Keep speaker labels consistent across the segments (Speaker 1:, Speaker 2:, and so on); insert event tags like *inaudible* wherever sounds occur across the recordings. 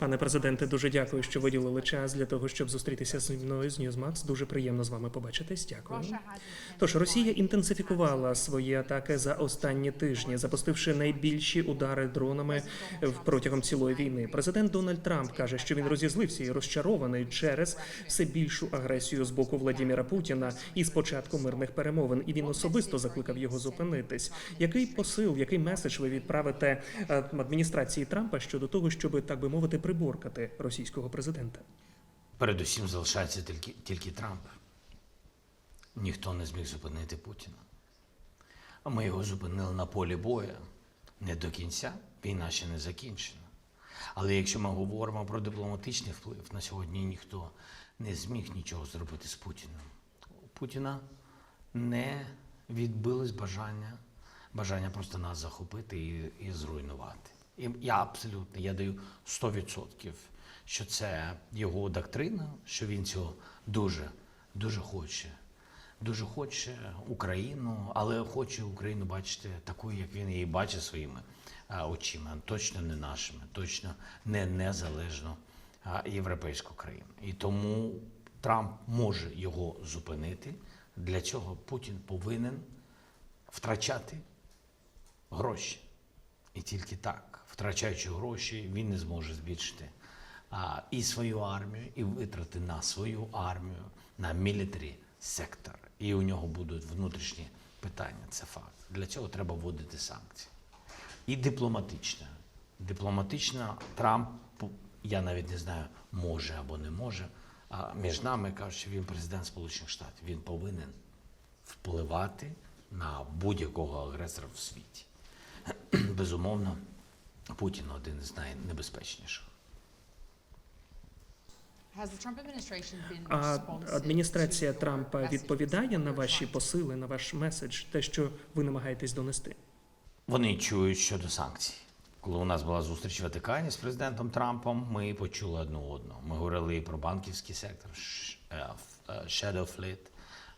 Speaker 1: Пане президенте, дуже дякую, що виділили час для того, щоб зустрітися зі мною з Ньюзмакс. Дуже приємно з вами побачитись. Дякую. Тож Росія інтенсифікувала свої атаки за останні тижні, запустивши найбільші удари дронами протягом цілої війни. Президент Дональд Трамп каже, що він розізлився і розчарований через все більшу агресію з боку Владіміра Путіна і спочатку мирних перемовин. І він особисто закликав його зупинитись. Який посил, який меседж ви відправите е, адміністрації Трампа щодо того, щоб так би мовити, приборкати російського президента?
Speaker 2: Передусім залишається тільки, тільки Трамп. Ніхто не зміг зупинити Путіна. А ми його зупинили на полі бою. Не до кінця, війна ще не закінчена. Але якщо ми говоримо про дипломатичний вплив, на сьогодні ніхто не зміг нічого зробити з Путіним. У Путіна не відбилось бажання, бажання просто нас захопити і, і зруйнувати. І я абсолютно я даю 100%, що це його доктрина, що він цього дуже, дуже хоче. Дуже хоче Україну, але хоче Україну бачити такою, як він її бачить своїми очима, точно не нашими, точно не незалежну європейську країну. І тому Трамп може його зупинити. Для цього Путін повинен втрачати гроші. І тільки так, втрачаючи гроші, він не зможе збільшити а, і свою армію, і витрати на свою армію, на мілітарі сектор. І у нього будуть внутрішні питання. Це факт. Для цього треба вводити санкції. І дипломатична. Дипломатична Трамп, я навіть не знаю, може або не може. А між нами кажуть, що він президент Сполучених Штатів. Він повинен впливати на будь-якого агресора в світі. *clears throat* Безумовно, Путін один із найнебезпечніших.
Speaker 1: А адміністрація Трампа відповідає на ваші посили, на ваш меседж, те, що ви намагаєтесь донести.
Speaker 2: Вони чують щодо санкцій. Коли у нас була зустріч в Ватикані з президентом Трампом, ми почули одну одну. Ми говорили і про банківський сектор, е, е, Shadow Fleet,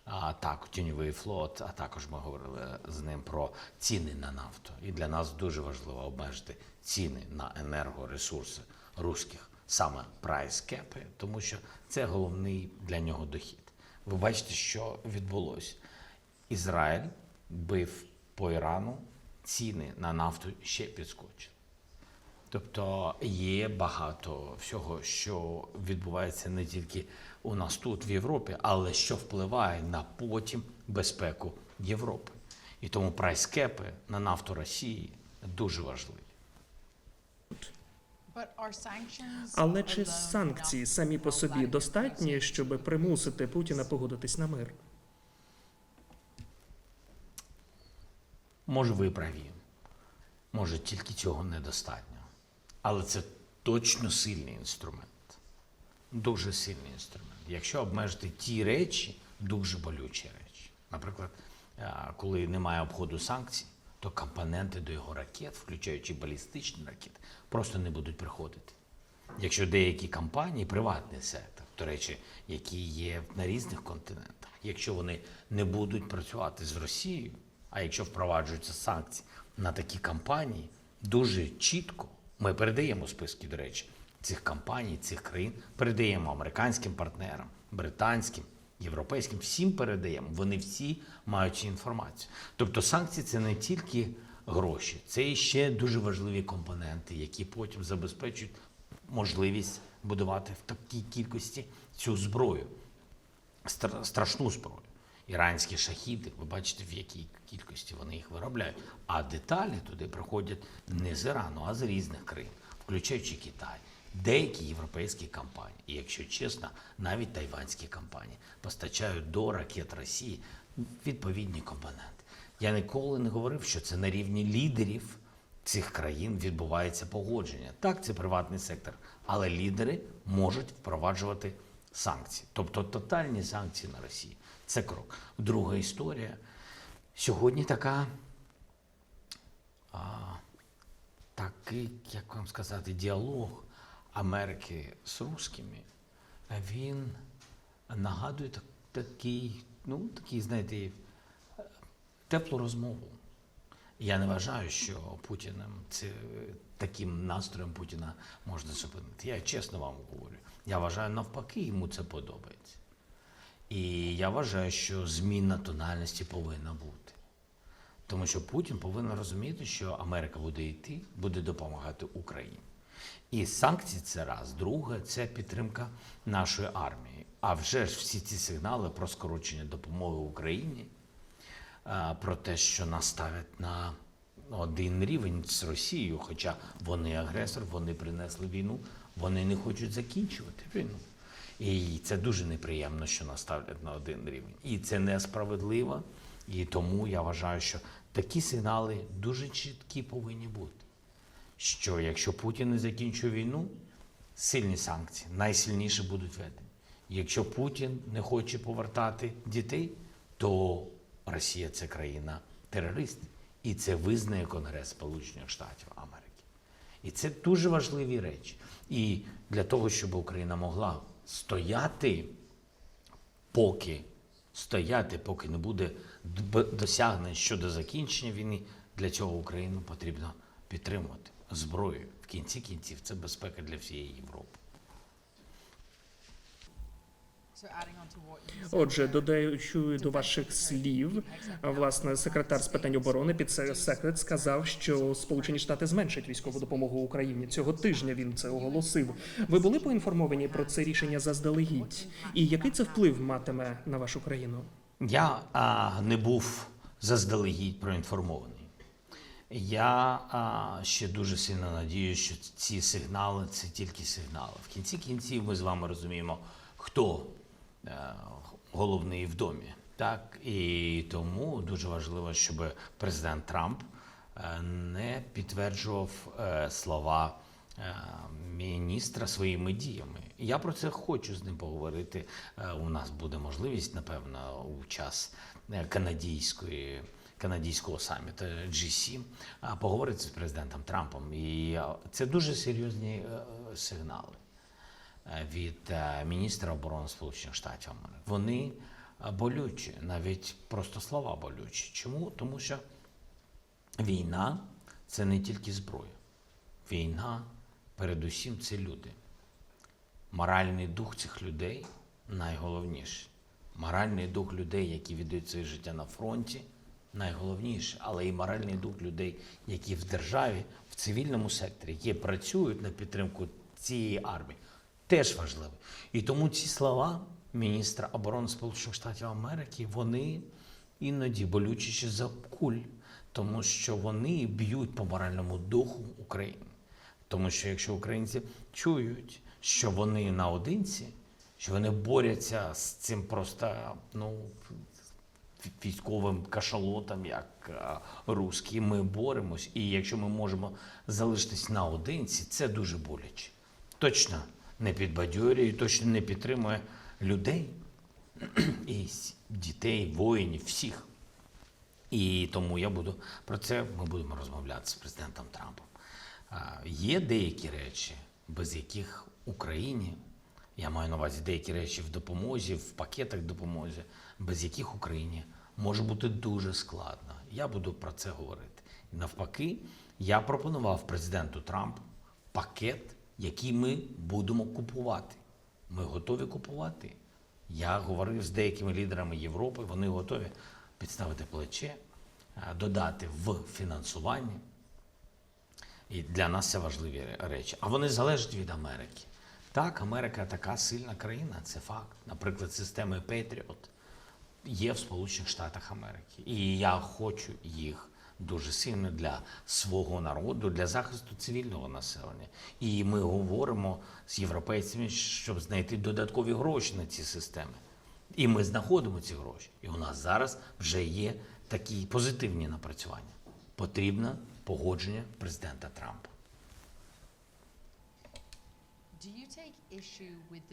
Speaker 2: а так, тіньовий флот, а також ми говорили з ним про ціни на нафту. І для нас дуже важливо обмежити ціни на енергоресурси руських, саме прайс-кепи, тому що це головний для нього дохід. Ви бачите, що відбулося. Ізраїль бив по Ірану, ціни на нафту ще підскочили. Тобто є багато всього, що відбувається не тільки у нас тут, в Європі, але що впливає на потім безпеку Європи. І тому прайскепи на нафту Росії дуже важливі.
Speaker 1: Але чи санкції самі по собі достатні, щоб примусити Путіна погодитись на мир?
Speaker 2: Може, ви праві. Може, тільки цього недостатньо. Але це точно сильний інструмент. Дуже сильний інструмент. Якщо обмежити ті речі, дуже болючі речі. Наприклад, коли немає обходу санкцій, то компоненти до його ракет, включаючи балістичні ракети, просто не будуть приходити. Якщо деякі компанії, приватний сектор, до речі, які є на різних континентах, якщо вони не будуть працювати з Росією, а якщо впроваджуються санкції на такі компанії, дуже чітко ми передаємо списки, до речі, цих компаній, цих країн, передаємо американським партнерам, британським, європейським, всім передаємо. Вони всі мають цю інформацію. Тобто санкції це не тільки гроші, це ще дуже важливі компоненти, які потім забезпечують можливість будувати в такій кількості цю зброю, стра- страшну зброю. Іранські шахіди, ви бачите, в якій кількості вони їх виробляють. А деталі туди приходять не з Ірану, а з різних країн, включаючи Китай, деякі європейські компанії, і якщо чесно, навіть тайванські компанії постачають до ракет Росії відповідні компоненти. Я ніколи не говорив, що це на рівні лідерів цих країн відбувається погодження. Так, це приватний сектор, але лідери можуть впроваджувати санкції, тобто тотальні санкції на Росію. Це крок. Друга історія. Сьогодні така, а, такий, як вам сказати, діалог Америки з русскими, він нагадує такий, ну, такий, знаєте, теплу розмову. Я не вважаю, що Путіним це таким настроєм Путіна можна зупинити. Я чесно вам говорю. Я вважаю, навпаки, йому це подобається. І я вважаю, що зміна тональності повинна бути. Тому що Путін повинен розуміти, що Америка буде йти, буде допомагати Україні. І санкції це раз. Друге, це підтримка нашої армії. А вже ж всі ці сигнали про скорочення допомоги Україні, про те, що нас ставлять на один рівень з Росією, хоча вони агресор, вони принесли війну, вони не хочуть закінчувати війну. І це дуже неприємно, що нас ставлять на один рівень. І це несправедливо. І тому я вважаю, що такі сигнали дуже чіткі повинні бути. Що якщо Путін не закінчує війну, сильні санкції, найсильніші будуть введені. Якщо Путін не хоче повертати дітей, то Росія це країна терорист. І це визнає Конгрес Сполучених Штатів Америки. І це дуже важливі речі. І для того, щоб Україна могла стояти, поки стояти, поки не буде досягнень щодо закінчення війни, для цього Україну потрібно підтримувати зброєю. В кінці кінців це безпека для всієї Європи.
Speaker 1: Отже, додаючи до ваших слів, власне, секретар з питань оборони під секрет сказав, що Сполучені Штати зменшать військову допомогу Україні. Цього тижня він це оголосив. Ви були поінформовані про це рішення заздалегідь? І який це вплив матиме на вашу країну?
Speaker 2: Я а, не був заздалегідь проінформований. Я а, ще дуже сильно надію, що ці сигнали це тільки сигнали. В кінці кінців ми з вами розуміємо, хто е, головний в домі. Так і тому дуже важливо, щоб президент Трамп е, не підтверджував е, слова міністра своїми діями. Я про це хочу з ним поговорити. У нас буде можливість, напевно, у час канадійської. Канадійського саміту G7 а, поговорити з президентом Трампом. І це дуже серйозні е, сигнали е, від е, міністра оборони Сполучених Штатів. Вони болючі, навіть просто слова болючі. Чому? Тому що війна це не тільки зброя. Війна, передусім, це люди. Моральний дух цих людей найголовніше. Моральний дух людей, які віддають своє життя на фронті, найголовніше, але і моральний дух людей, які в державі, в цивільному секторі, які працюють на підтримку цієї армії, теж важливі. І тому ці слова міністра оборони Сполучених Штатів Америки, вони іноді болючіші за куль, тому що вони б'ють по моральному духу України. Тому що якщо українці чують, що вони наодинці, що вони борються з цим просто ну, військовим кашалотом, як русські, ми боремось. І якщо ми можемо залишитись наодинці, це дуже боляче. Точно не підбадьорює, точно не підтримує людей *clears throat* і дітей, воїнів, всіх. І тому я буду про це ми будемо розмовляти з президентом Трампом. Є деякі речі, без яких Україні, я маю на увазі деякі речі в допомозі, в пакетах допомозі, без яких Україні може бути дуже складно. Я буду про це говорити. Навпаки, я пропонував президенту Трампу пакет, який ми будемо купувати. Ми готові купувати. Я говорив з деякими лідерами Європи, вони готові підставити плече, додати в фінансуванні. І для нас це важливі речі. А вони залежать від Америки. Так, Америка така сильна країна, це факт. Наприклад, системи Patriot є в Сполучених Штатах Америки. І я хочу їх дуже сильно для свого народу, для захисту цивільного населення. І ми говоримо з європейцями, щоб знайти додаткові гроші на ці системи. І ми знаходимо ці гроші. І у нас зараз вже є такі позитивні напрацювання. Потрібне погодження президента Трампа.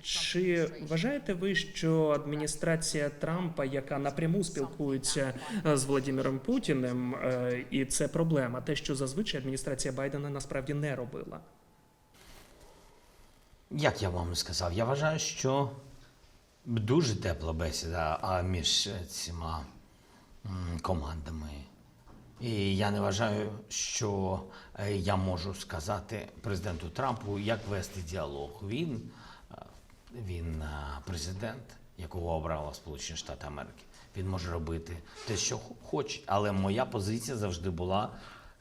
Speaker 1: Чи вважаєте ви, що адміністрація Трампа, яка напряму спілкується з Владимиром Путіним, е, і це проблема, те, що зазвичай адміністрація Байдена насправді не робила?
Speaker 2: Як я вам сказав, я вважаю, що дуже тепла бесіда між цими командами І я не вважаю, що е, я можу сказати президенту Трампу, як вести діалог. Він, е, він е, президент, якого обрала Сполучені Штати Америки. Він може робити те, що хо- хоче. Але моя позиція завжди була.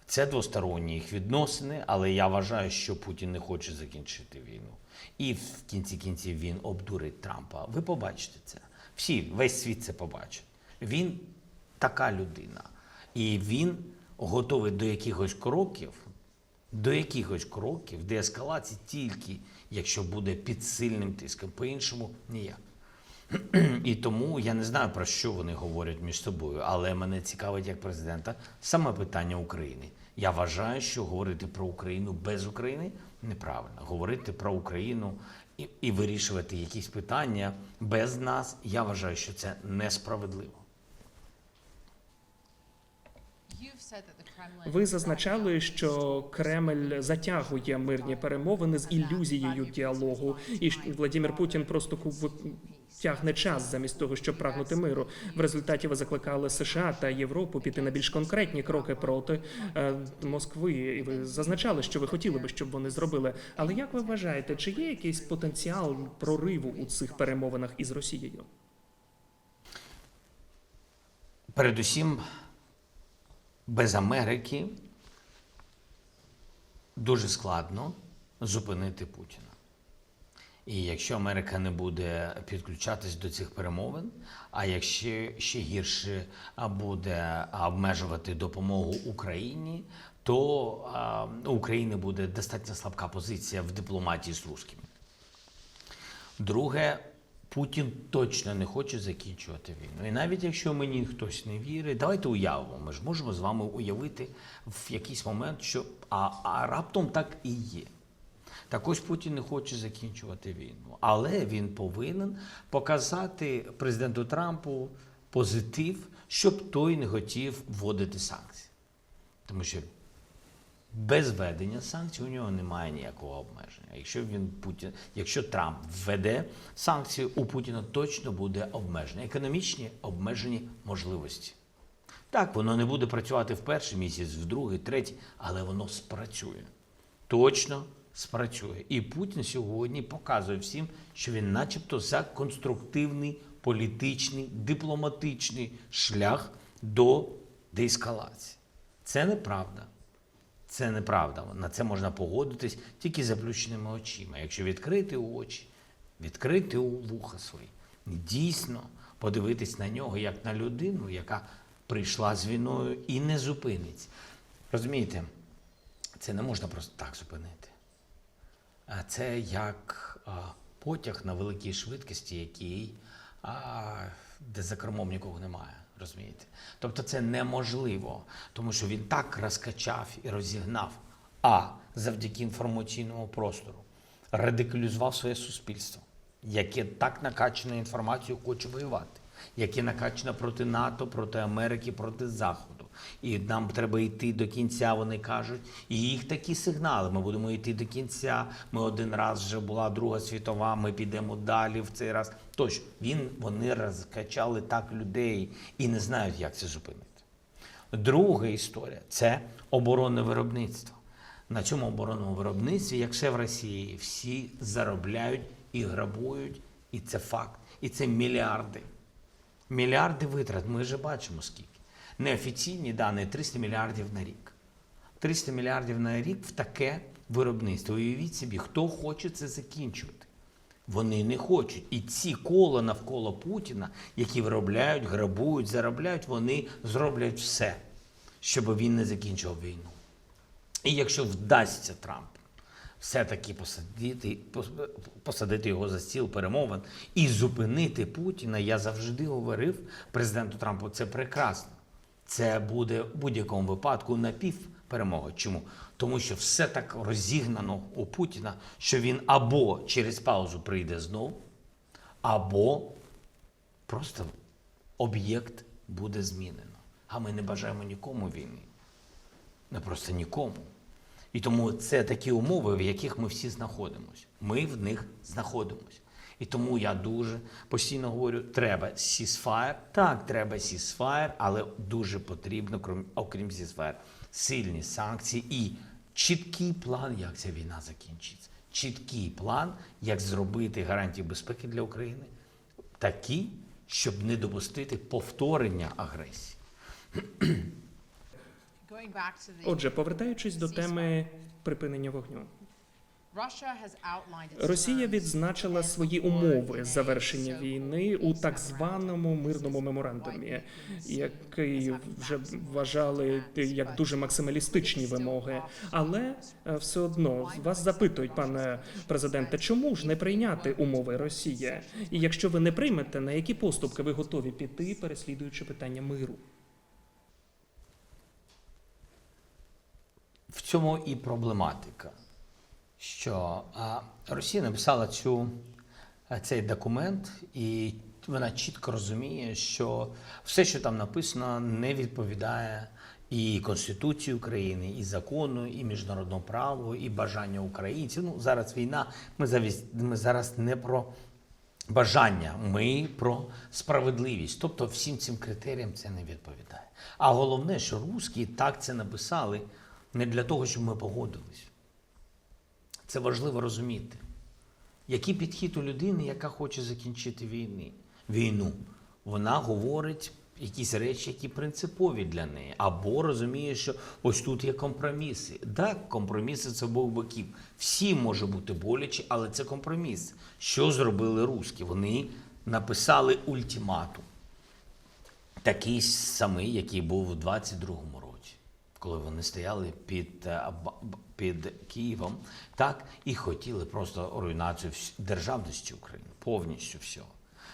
Speaker 2: Це двосторонні їх відносини, але я вважаю, що Путін не хоче закінчити війну. І в кінці кінців він обдурить Трампа. Ви побачите це. Всі, весь світ це побачить. Він така людина. І він готовий до якихось кроків, до якихось кроків, деескалації тільки якщо буде під сильним тиском. По-іншому ніяк. І тому я не знаю про що вони говорять між собою, але мене цікавить як президента саме питання України. Я вважаю, що говорити про Україну без України неправильно. Говорити про Україну і, і вирішувати якісь питання без нас, я вважаю, що це несправедливо.
Speaker 1: Ви зазначали, що Кремль затягує мирні перемовини з ілюзією діалогу, і Владимир Путін просто тягне час замість того, щоб прагнути миру. В результаті ви закликали США та Європу піти на більш конкретні кроки проти е, Москви. І ви зазначали, що ви хотіли би, щоб вони зробили. Але як ви вважаєте, чи є якийсь потенціал прориву у цих перемовинах із Росією?
Speaker 2: Передусім, без Америки дуже складно зупинити Путіна. І якщо Америка не буде підключатись до цих перемовин, а якщо ще гірше буде обмежувати допомогу Україні, то у України буде достатньо слабка позиція в дипломатії з русскими. Друге, Путін точно не хоче закінчувати війну. І навіть якщо мені хтось не вірить, давайте уявимо. Ми ж можемо з вами уявити в якийсь момент, що а, а раптом так і є. Так ось Путін не хоче закінчувати війну, але він повинен показати президенту Трампу позитив, щоб той не хотів вводити санкції. Тому що без введення санкцій у нього немає ніякого обмеження. Якщо він Путін, якщо Трамп введе санкції, у Путіна точно буде обмеження, економічні обмежені можливості. Так, воно не буде працювати в перший місяць, в другий, третій, але воно спрацює. Точно спрацює. І Путін сьогодні показує всім, що він, начебто, за конструктивний політичний, дипломатичний шлях до деескалації. Це неправда. Це неправда. На це можна погодитись тільки заплющеними очима. Якщо відкрити очі, відкрити вуха свої, дійсно подивитись на нього як на людину, яка прийшла з війною і не зупиниться. Розумієте, це не можна просто так зупинити. А це як потяг на великій швидкості, який а, де за кермом нікого немає. Розумієте? Тобто це неможливо, тому що він так розкачав і розігнав, а завдяки інформаційному простору радикалізував своє суспільство, яке так накачане інформацією хоче воювати, яке накачане проти НАТО, проти Америки, проти Заходу. І нам треба йти до кінця, вони кажуть. І їх такі сигнали. Ми будемо йти до кінця. Ми один раз вже була Друга світова, ми підемо далі в цей раз. Тощо він вони розкачали так людей і не знають, як це зупинити. Друга історія це оборонне виробництво. На цьому оборонному виробництві, як все в Росії, всі заробляють і грабують, і це факт. І це мільярди. Мільярди витрат. Ми вже бачимо скільки. Неофіційні дані 300 мільярдів на рік. 300 мільярдів на рік в таке виробництво. Уявіть собі, хто хоче це закінчувати. Вони не хочуть. І ці кола навколо Путіна, які виробляють, грабують, заробляють, вони зроблять все, щоб він не закінчував війну. І якщо вдасться Трампу все-таки посадити, посадити його за стіл перемовин і зупинити Путіна, я завжди говорив президенту Трампу, це прекрасно. Це буде в будь-якому випадку напівперемога. Чому? Тому що все так розігнано у Путіна, що він або через паузу прийде знову, або просто об'єкт буде змінено. А ми не бажаємо нікому війни. Не просто нікому. І тому це такі умови, в яких ми всі знаходимося. Ми в них знаходимося. І тому я дуже постійно говорю: треба сісфаєр. Так, треба сісфаєр, але дуже потрібно, крім, окрім сісфаєр, сильні санкції і чіткий план, як ця війна закінчиться. Чіткий план, як зробити гарантії безпеки для України, такі, щоб не допустити повторення агресії.
Speaker 1: Отже, повертаючись до теми припинення вогню, Росія відзначила свої умови завершення війни у так званому мирному меморандумі, який вже вважали як дуже максималістичні вимоги. Але е, все одно вас запитують, пане президенте, чому ж не прийняти умови Росії? І якщо ви не приймете, на які поступки ви готові піти, переслідуючи питання миру?
Speaker 2: В цьому і проблематика, що Росія написала цю, цей документ, і вона чітко розуміє, що все, що там написано, не відповідає і Конституції України, і закону, і міжнародному праву, і бажання українців. Ну зараз війна. Ми зараз, ми зараз не про бажання, ми про справедливість. Тобто всім цим критеріям це не відповідає. А головне, що русські так це написали не для того, щоб ми погодились. Це важливо розуміти. Який підхід у людини, яка хоче закінчити війни, війну? Вона говорить якісь речі, які принципові для неї, або розуміє, що ось тут є компроміси. Так, компроміси це обох боків. Всім може бути боляче, але це компроміс. Що зробили русські? Вони написали ультиматум, такий самий, який був у 22-му році, коли вони стояли під, е, під Києвом, так і хотіли просто руйнацію державності України, повністю всього.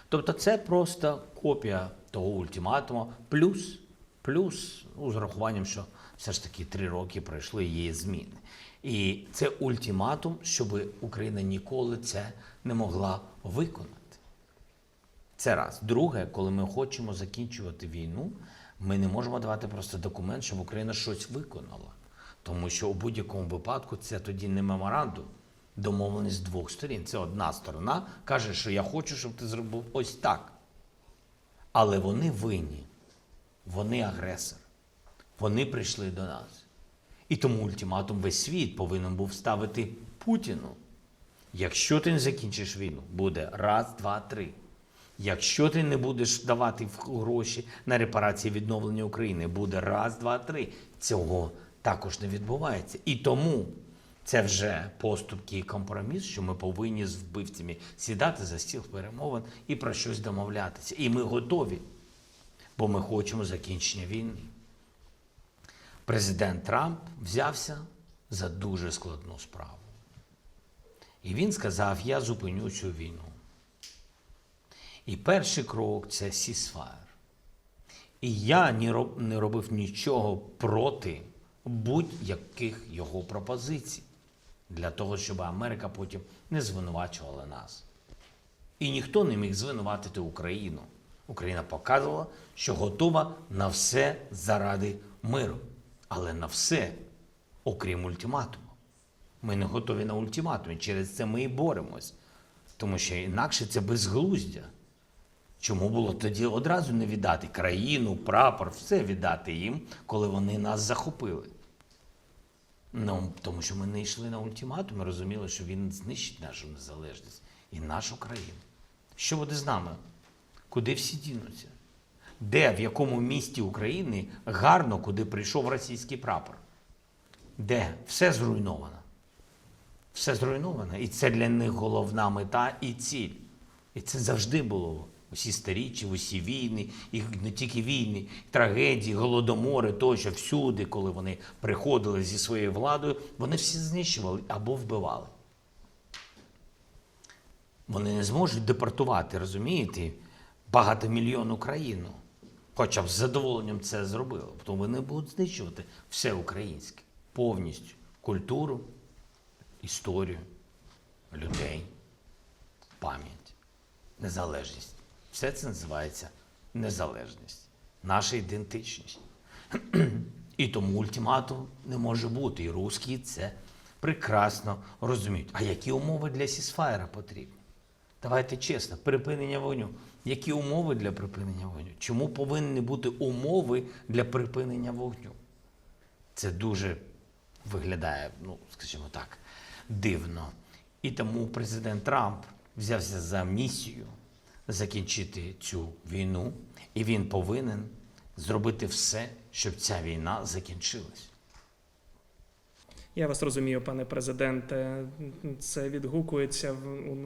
Speaker 2: Тобто це просто копія того ультиматуму, плюс, плюс ну, з урахуванням, що все ж таки три роки пройшли її зміни. І це ультиматум, щоб Україна ніколи це не могла виконати. Це раз. Друге, коли ми хочемо закінчувати війну, ми не можемо давати просто документ, щоб Україна щось виконала. Тому що у будь-якому випадку це тоді не меморандум, домовленість двох сторін. Це одна сторона каже, що я хочу, щоб ти зробив ось так. Але вони винні, вони агресор, вони прийшли до нас. І тому ультиматум весь світ повинен був ставити Путіну. Якщо ти не закінчиш війну, буде раз, два, три. Якщо ти не будеш давати гроші на репарації відновлення України, буде раз, два, три. Цього також не відбувається. І тому це вже поступки і компроміс, що ми повинні з вбивцями сідати за стіл перемовин і про щось домовлятися. І ми готові, бо ми хочемо закінчення війни. Президент Трамп взявся за дуже складну справу. І він сказав: Я зупиню цю війну. І перший крок це сісфаєр. І я не робив нічого проти будь-яких його пропозицій для того, щоб Америка потім не звинувачувала нас. І ніхто не міг звинуватити Україну. Україна показувала, що готова на все заради миру, але на все, окрім ультиматуму. Ми не готові на ультиматум, через це ми і боремось. Тому що інакше це безглуздя. Чому було тоді одразу не віддати країну, прапор, все віддати їм, коли вони нас захопили? Ну, тому що ми не йшли на ультиматум, ми розуміли, що він знищить нашу незалежність і нашу країну. Що буде з нами? Куди всі дінуться? Де, в якому місті України гарно, куди прийшов російський прапор? Де? Все зруйновано. Все зруйновано. І це для них головна мета і ціль. І це завжди було. Усі старічі, усі війни, і не тільки війни, трагедії, голодомори, тощо всюди, коли вони приходили зі своєю владою, вони всі знищували або вбивали. Вони не зможуть депортувати, розумієте, багатомільйонну країну. Хоча б з задоволенням це зробили. Тому вони будуть знищувати все українське повністю культуру, історію, людей, пам'ять, незалежність. Все це називається незалежність, наша ідентичність. *clears throat* І тому ультиматум не може бути. І русські це прекрасно розуміють. А які умови для сісфаєра потрібні? Давайте чесно, припинення вогню. Які умови для припинення вогню? Чому повинні бути умови для припинення вогню? Це дуже виглядає, ну, скажімо так, дивно. І тому президент Трамп взявся за місію закінчити цю війну, і він повинен зробити все, щоб ця війна закінчилась.
Speaker 1: Я вас розумію, пане президенте. Це відгукується в,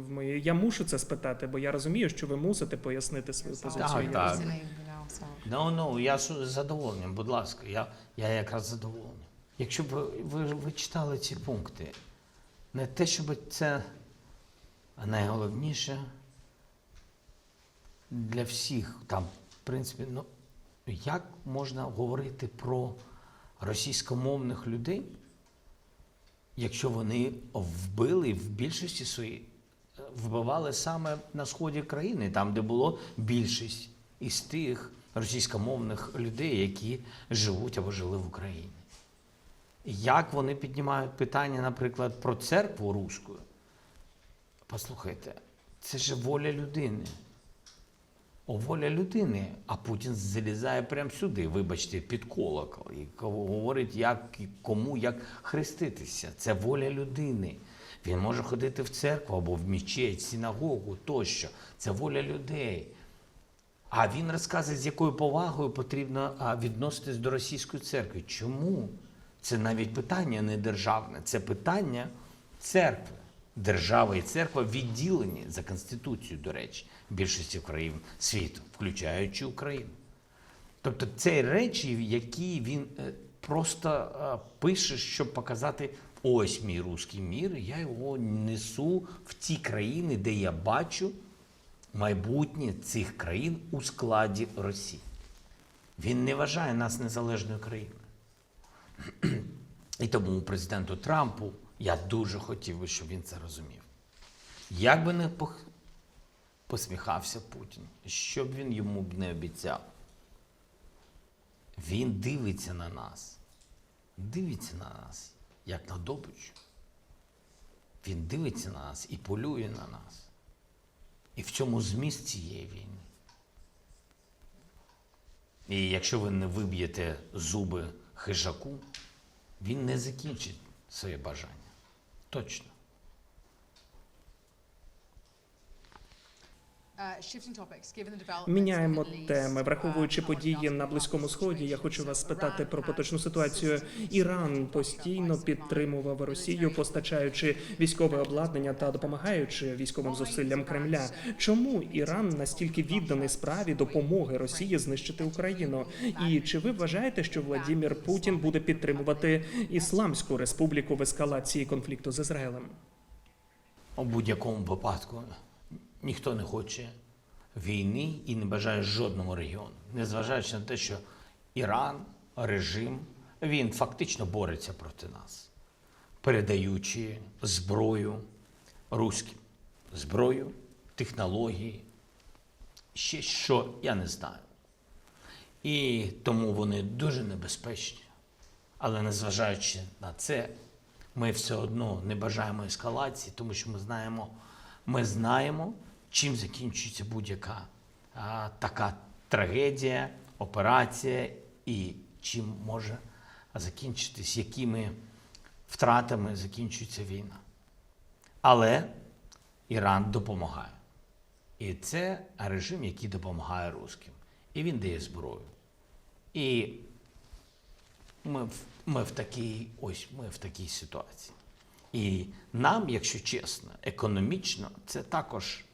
Speaker 1: в моїй. Я мушу це спитати, бо я розумію, що ви мусите пояснити свою позицію.
Speaker 2: Так, так.
Speaker 1: розумію.
Speaker 3: So,
Speaker 2: Ну, ну, я з задоволенням, будь ласка, я, я якраз задоволений. Якщо б ви, ви, ви читали ці пункти, не те, щоб це найголовніше для всіх, там, в принципі, ну, як можна говорити про російськомовних людей, якщо вони вбили в більшості своїй е, вбивали саме на сході країни, там, де було більшість із тих російськомовних людей, які живуть або жили в Україні. Як вони піднімають питання, наприклад, про церкву руську? Послухайте, це ж воля людини. О, воля людини, а Путін залізає прямо сюди, вибачте, під колокол і говорить, як і кому як хреститися. Це воля людини. Він може ходити в церкву або в мечеть, синагогу тощо. Це воля людей. А він розказує, з якою повагою потрібно відноситись до російської церкви. Чому? Це навіть питання не державне, це питання церкви. Держава і церква відділені за Конституцією, до речі, більшості країн світу, включаючи Україну. Тобто це речі, які він е, просто е, пише, щоб показати: ось мій руський мір, я його несу в ті країни, де я бачу майбутнє цих країн у складі Росії. Він не вважає нас незалежною країною. *clears throat* І тому президенту Трампу я дуже хотів би, щоб він це розумів. Як би не посміхався Путін, що б він йому б не обіцяв, він дивиться на нас, дивиться на нас, як на добич. Він дивиться на нас і полює на нас. І в цьому зміст цієї війни. І якщо ви не виб'єте зуби хижаку, він не закінчить своє бажання. Точно.
Speaker 1: Міняємо
Speaker 3: Middle East,
Speaker 1: теми, враховуючи
Speaker 3: uh,
Speaker 1: події на Близькому Сході. Я хочу вас спитати про поточну ситуацію. Іран постійно підтримував Росію, постачаючи військове обладнання та допомагаючи військовим зусиллям Кремля. Чому Іран настільки відданий справі допомоги Росії знищити Україну? І чи ви вважаєте, що Владімір Путін буде підтримувати Ісламську республіку в ескалації конфлікту з Ізраїлем?
Speaker 2: У будь-якому випадку ніхто не хоче війни і не бажає жодному регіону, незважаючи на те, що Іран, режим, він фактично бореться проти нас, передаючи зброю руським, зброю, технології, ще що я не знаю. І тому вони дуже небезпечні. Але незважаючи на це, ми все одно не бажаємо ескалації, тому що ми знаємо, ми знаємо, чим закінчується будь-яка така трагедія, операція і чим може закінчитись, якими втратами закінчується війна. Але Іран допомагає. І це режим, який допомагає русським. І він дає зброю. І ми ми в такій ось ми в такій ситуації. І нам, якщо чесно, економічно це також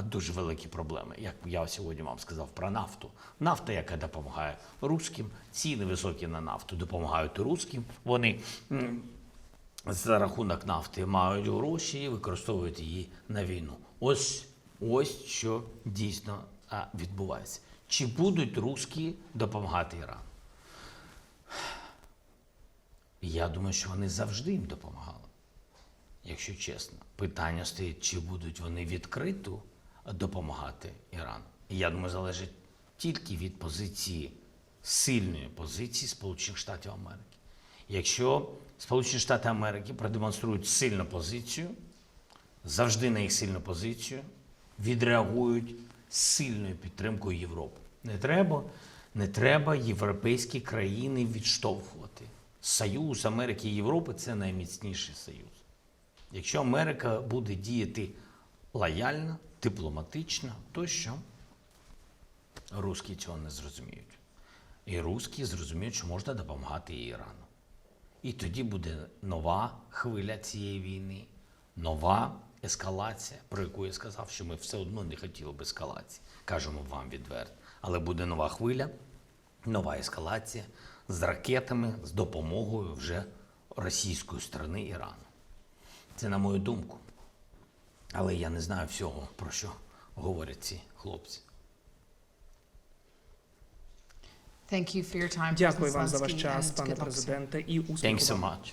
Speaker 2: дуже великі проблеми. Як я сьогодні вам сказав про нафту. Нафта, яка допомагає русським, ціни високі на нафту допомагають русським. Вони за рахунок нафти мають гроші і використовують її на війну. Ось ось що дійсно відбувається. Чи будуть русські допомагати Ірану? Я думаю, що вони завжди їм допомагали. Якщо чесно, питання стоїть, чи будуть вони відкрито допомагати Ірану. І я думаю, залежить тільки від позиції сильної позиції Сполучених Штатів Америки. Якщо Сполучені Штати Америки продемонструють сильну позицію, завжди на їх сильну позицію, відреагують сильною підтримкою Європи. Не треба, не треба європейські країни відштовхувати. Союз Америки і Європи це найміцніший союз. Якщо Америка буде діяти лояльно, дипломатично, то що? Русські цього не зрозуміють. І русські зрозуміють, що можна допомагати Ірану. І тоді буде нова хвиля цієї війни, нова ескалація, про яку я сказав, що ми все одно не хотіли б ескалації. Кажемо вам відверто. Але буде нова хвиля, нова ескалація з ракетами, з допомогою вже російської сторони Ірану. Це на мою думку. Але я не знаю всього, про що говорять ці хлопці.
Speaker 1: Дякую вам за ваш час, пане президенте, і успіху
Speaker 2: Thanks so much.